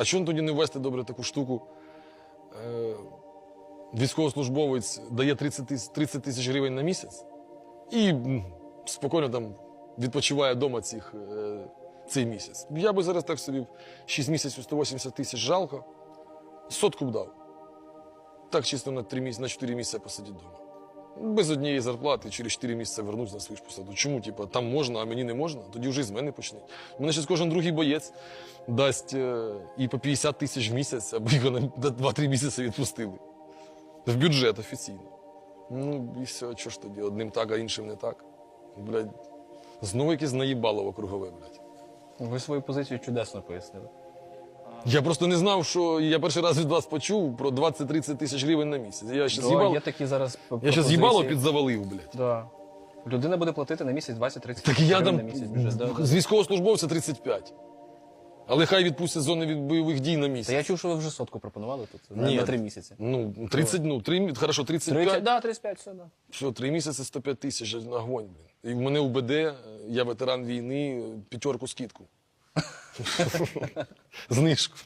А чому тоді не ввести добре таку штуку? Е, військовослужбовець дає 30 тисяч, 30 тисяч гривень на місяць і спокійно там відпочиває вдома цих, е, цей місяць. Я би зараз так собі 6 місяців 180 тисяч жалко, сотку б дав. Так чисто на 3 місяці, на 4 місяці посидіти вдома. Без однієї зарплати через 4 місяці вернусь на свою ж посаду. Чому, типу, там можна, а мені не можна? Тоді вже і з мене почнуть. Мене зараз кожен другий боєць дасть е, і по 50 тисяч в місяць, аби його на 2-3 місяці відпустили. В бюджет офіційно. Ну і все, що ж тоді? Одним так, а іншим не так. Блядь, знову якесь наїбалово кругове, блядь. Ви свою позицію чудесно пояснили. Я просто не знав, що я перший раз від вас почув про 20-30 тисяч гривень на місяць. Я ще Да, з'їбало, є такі зараз я ще пропозиції. з'їбало підзавалив, блядь. Да. Людина буде платити на місяць 20-30 Так і я гривень там на місяць бюджет. Да, да. з військовослужбовця 35. Але хай відпустять з зони від бойових дій на Та місяць. я чув, що ви вже сотку пропонували тут на, Ні. на 3 місяці. Ну, 30, ну, 3, хорошо, 35. 30, да, 35, все, да. Все, 3 місяці 105 тисяч огонь, блін. І в мене УБД, я ветеран війни, п'ятерку скидку. Знижку.